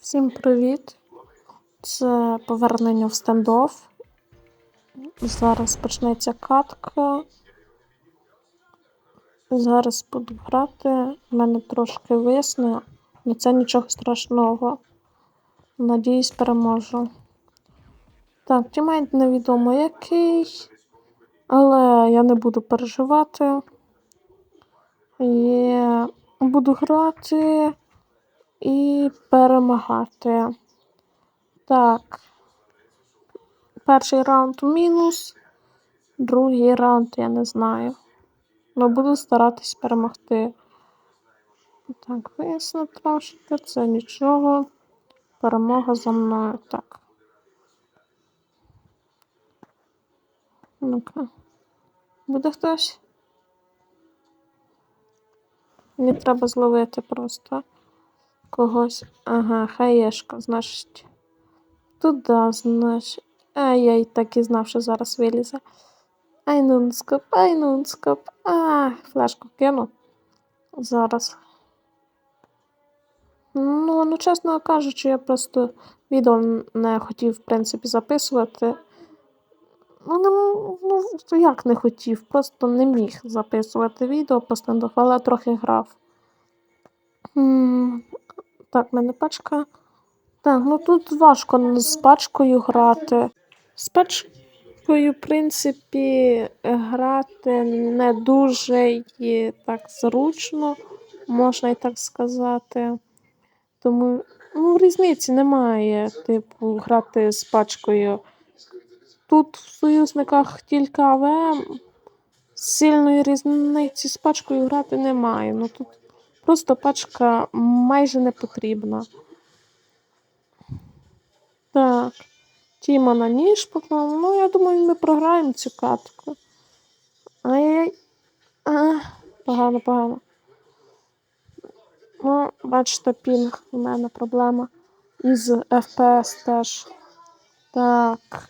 Всім привіт! Це повернення в стендофф. Зараз почнеться катка. Зараз буду грати. У мене трошки висне, але це нічого страшного. Надіюсь, переможу. Так, тімейт невідомо який, але я не буду переживати. Я буду грати і перемагати. Так. Перший раунд мінус, другий раунд я не знаю. Але буду старатись перемогти. Так, виясно трошки, це нічого. Перемога за мною. Так. Ну-ка. Буде хтось? Мені треба зловити просто когось. Ага, хаєшка, значить. Туди, значить. А я й так і знав, що зараз вилізе. Айнунскоп, айнунскоп. А, флешку кину. Зараз. Ну, ну, чесно кажучи, я просто відео не хотів, в принципі, записувати. Ну, не, ну, як не хотів, просто не міг записувати відео по стендофф, але трохи грав. Так, мене пачка. Так, ну тут важко з пачкою грати. З пачкою, в принципі, грати не дуже і так зручно, можна і так сказати. Тому ну, різниці немає, типу, грати з пачкою. Тут в союзниках тільки АВМ. Сильної різниці з пачкою грати немає. Ну тут просто пачка майже не потрібна. Так. Тіма на ніж поклав. Ну, я думаю, ми програємо цю катку. Ай-яй. Погано, погано. Ну, бачите, пінг у мене проблема. Із FPS теж. Так.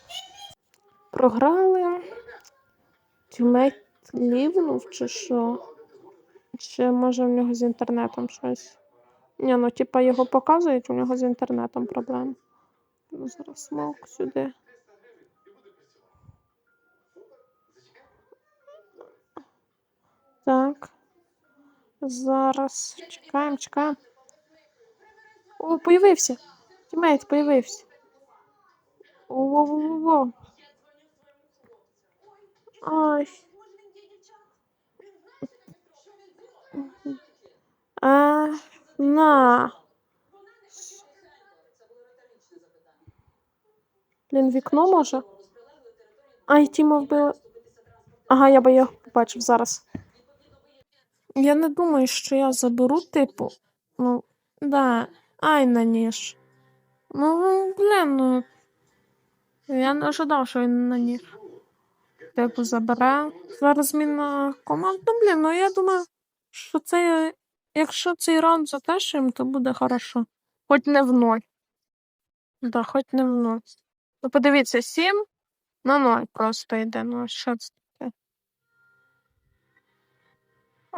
Програли. Тімейт лівнув чи що? Чи може в нього з інтернетом щось? Ні, ну типа його показують, у нього з інтернетом проблеми. Ну, зараз смок сюди. Так. Зараз чекаємо, чекаємо. О, появився. Тімейт появився. Во-во-во-во. Ай. А, на. Блін, вікно може? Ай, Тіма вбили. Ага, я би його побачив зараз. Я не думаю, що я заберу, типу. Ну, да. Ай на ніж. Ну, блін, ну. Я не ожидав, що він на ніж. Типу забере. Зараз зміна команд. Ну, блін, ну я думаю, що це. Якщо цей раунд затешуємо, то буде хорошо. Хоч не в ноль. Да, хоч не в ноль. Ну, подивіться, 7 на 0 просто йде. Ну, що це таке?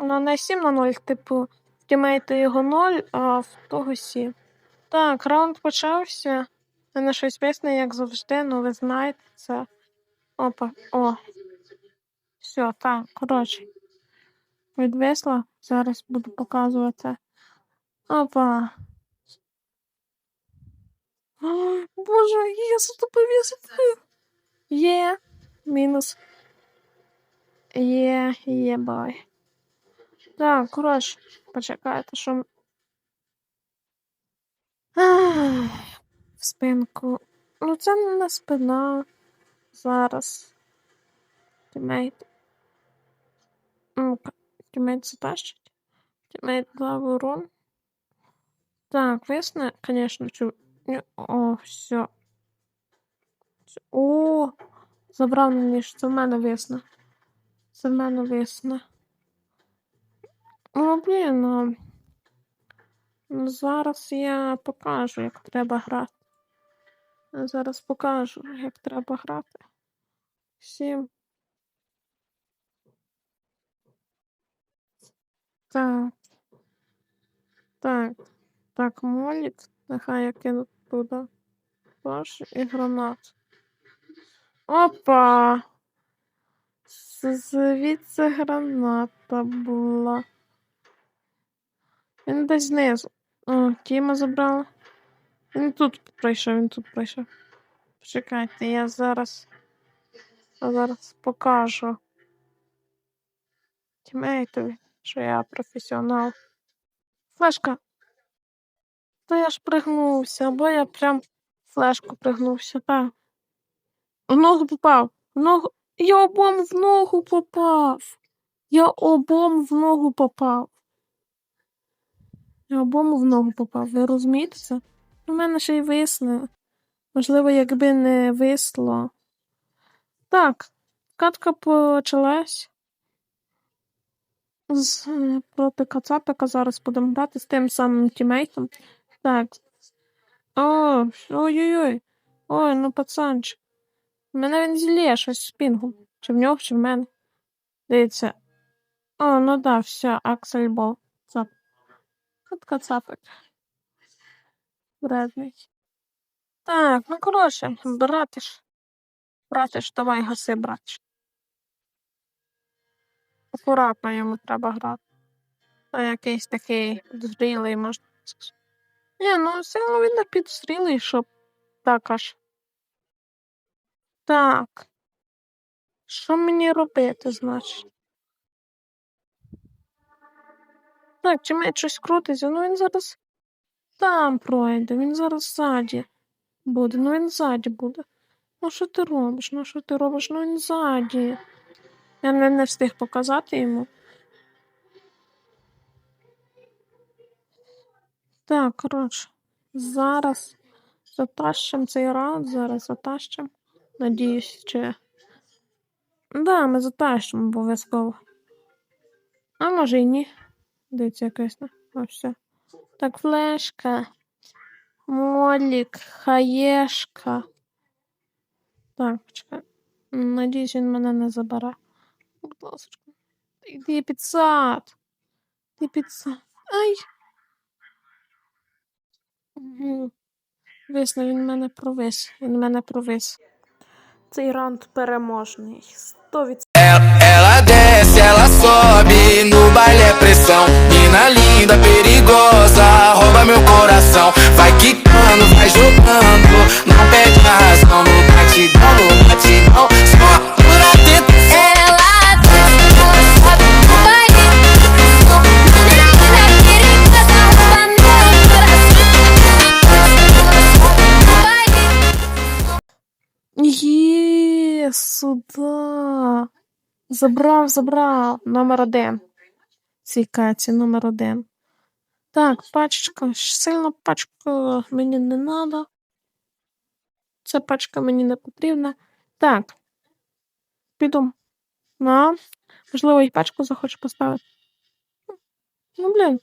Ну, не 7 на 0, типу, в його 0, а в того 7. Так, раунд почався. У мене щось пісне, як завжди, ну ви знаєте це. Опа, о. Все, так, коротше. Відвисла. Зараз буду показувати. Опа. Ой, Боже, я затупив. Є. Мінус. Є, є, бай. Так, коротше, почекайте, що. Ах, В спинку. Ну, це не спина. Зараз. Тімейт. Ну-ка, тімейт затащить. Тімейт дав урон. Так, висне, конечно. Ні, О, все. О, забрав на ніж. Це в мене висне. Це в мене висне. Ну, блін, ну. Ну, зараз я покажу, як треба грати. Зараз покажу, як треба грати. Всім. Так. Так. Так, молік. Нехай я кину туди. Тож і гранат. Опа! Звідси граната була. Він десь знизу. О, Тіма забрала. Він тут пройшов, він тут пройшов. Почекайте, я зараз. Я зараз покажу. Тімейтові, що я професіонал. Флешка. Та я ж пригнувся, або я прям флешку пригнувся, так. В ногу попав. В ногу. Я обом в ногу попав. Я обом в ногу попав. Я обом в ногу попав. Ви розумієте це? У мене ще й висне. Можливо, якби не висло. Так, катка почалась. З, е, проти Кацапика зараз будемо грати з тим самим тімейтом. Так. О, ой-ой-ой. Ой, ну пацанчик. У Мене він зілє щось з пінгом. Чи в нього, чи в мене. Дивіться. О, ну да, все, Аксельбол. Цап. От Кацапик. Вредний. Так, ну коротше, братиш. Братиш, давай гаси, братиш. Акуратно йому треба грати. А якийсь такий підозрілий, можна сказати. Ні, ну сильно він не підозрілий, щоб так аж. Так. Що мені робити, значить? Так, чи мені щось крутиться? Ну він зараз там пройде, він зараз ззаді буде, ну він ззаді буде. Ну що ти робиш? Ну що ти робиш? Ну він ззаді. Я не, встиг показати йому. Так, коротше, зараз затащим цей раунд, зараз затащим. Надіюсь, чи. Да, ми затащимо обов'язково. А може і ні. Дивіться якась, не? Все. Так, флешка. Молік, хаєшка. Так, почекай. Надіюсь, він мене не забере. Ласка. Йди під сад. Ти під сад. Ай. Висно, він мене провис. Він мене провис. Цей раунд переможний. 100%. Ela desce, ela sobe no baile é pressão. Mina linda, perigosa, rouba meu coração. Vai quicando, vai jogando, não perde Забрав, забрав. Номер один. Цій каці, номер один. Так, пачечка. Сильно пачку мені не треба. Ця пачка мені не потрібна. Так. Піду. На. Можливо, і пачку захочу поставити. Ну, блін.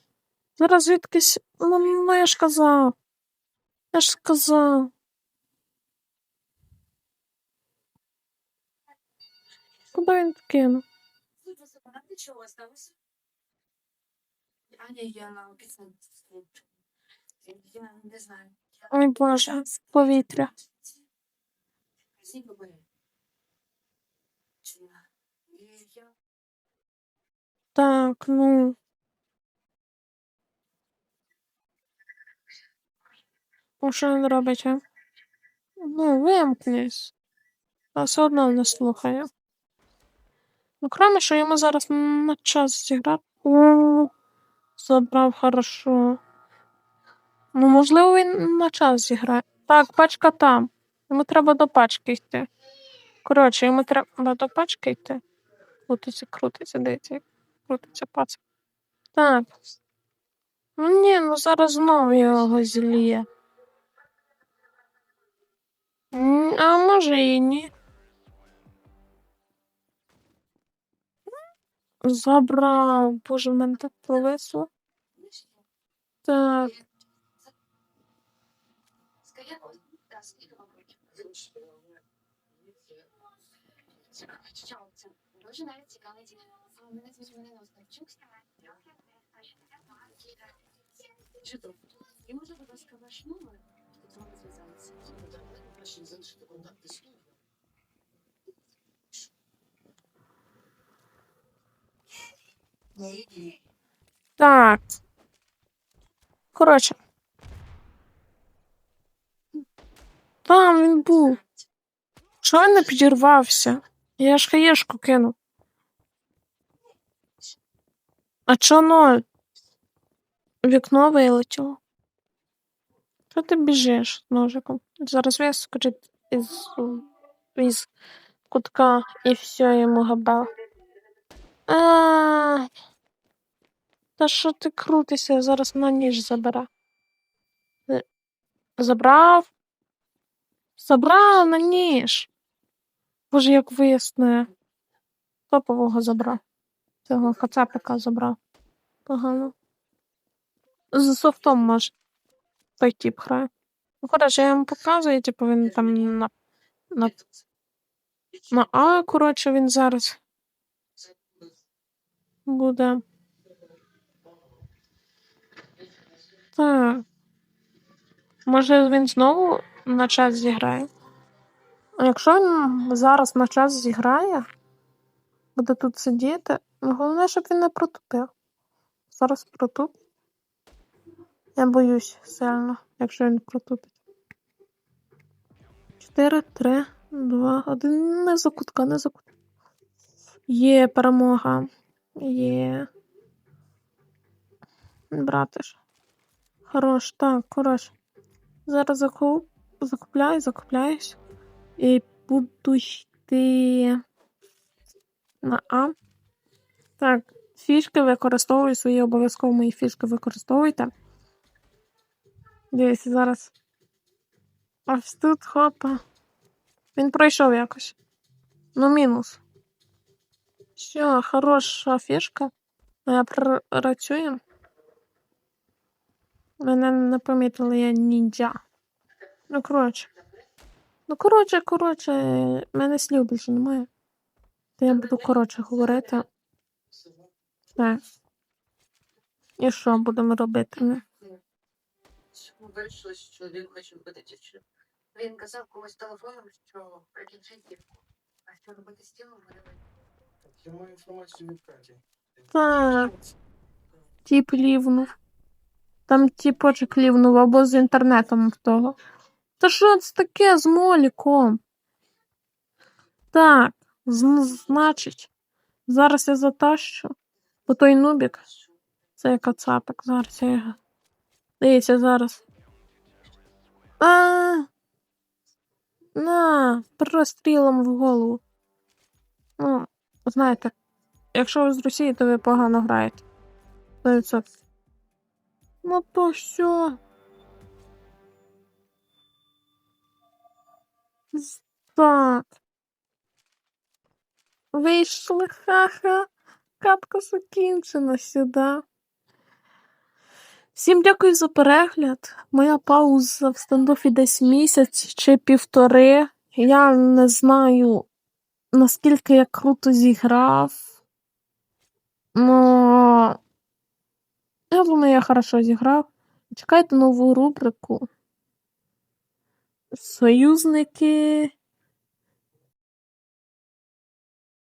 Зараз звідкись. Ну, ну я ж казав. Я ж сказав. Куди він кинув? Ой Боже, повітря. Так, ну. Ну, що він робить, а? Ну, вимкнись. А все одно не слухає. Ну, кроме, що йому зараз на час зіграти. Забрав хорошо. Ну, можливо, він на час зіграє. Так, пачка там. Йому треба до пачки йти. Коротше, йому треба до пачки йти. Крутиться, крутиться, дивіться, крутиться пац. Так. Ну ні, ну зараз знову його зліє. А може і ні. Забрав. Боже, в мене так провисло. Так. І може, будь ласка, ваш номер, з вами зв'язатися. Так. Коротше. Там він був. Чого він не підірвався? Я ж хаєшку кинув. А чо ноль? Вікно вилетіло. Що ти біжиш ножиком? Зараз вискочить із, із кутка і все йому габел. А, та що ти крутишся? Зараз на ніж забере. Е, Забрав. Забрав на ніж. Боже, як виясне. Топового забрав. Цього кацапика забрав. Погано. З софтом може. Той тип грає. Ну, коротше, я йому показую, типу, він там на. на, на А, коротше, він зараз буде. Може він знову на час зіграє? А якщо він зараз на час зіграє, буде тут сидіти, головне, щоб він не протупив. Зараз протупить. Я боюсь сильно, якщо він протупить. 4, 3, 2, 1. Не за кутка, не за кутка. Є перемога. Є. Братиш. Хорош, так, хорош. Зараз закуп... закупляю, закупляюсь. І буду йти на А. Так, фішки використовую свої обов'язково мої фішки використовуйте. Дивіться, зараз. Ось тут хопа. Він пройшов якось. Ну, мінус. Все, хороша фішка. Моя працює. Мене не помітили, я ніндзя. Ну, коротше. Ну, коротше, коротше, мене слів більше немає. То я буду коротше говорити. Так. І що будемо робити? Ну, Вирішили, що він хоче бути дівчиною. Він казав комусь телефоном, що прикінчить дівку. А що робити з тілом, вони Я інформацію від Каті. Так. Тіп лівнув. Там тіпочок лівнув або з інтернетом в того. Та що це таке з моліком? Так, значить, зараз я затащу. Бо той нубік. Це кацапик. Зараз я його. Дивіться зараз. А. На, прострілом в голову. Ну, знаєте, якщо ви з Росії, то ви погано граєте. 100%. Ну то що? Так. Вийшли, ха-ха. Катка закінчена сюди. Всім дякую за перегляд. Моя пауза в стендофі десь місяць чи півтори. Я не знаю, наскільки я круто зіграв. Ну, я думаю, я хорошо зіграв. Чекайте нову рубрику. Союзники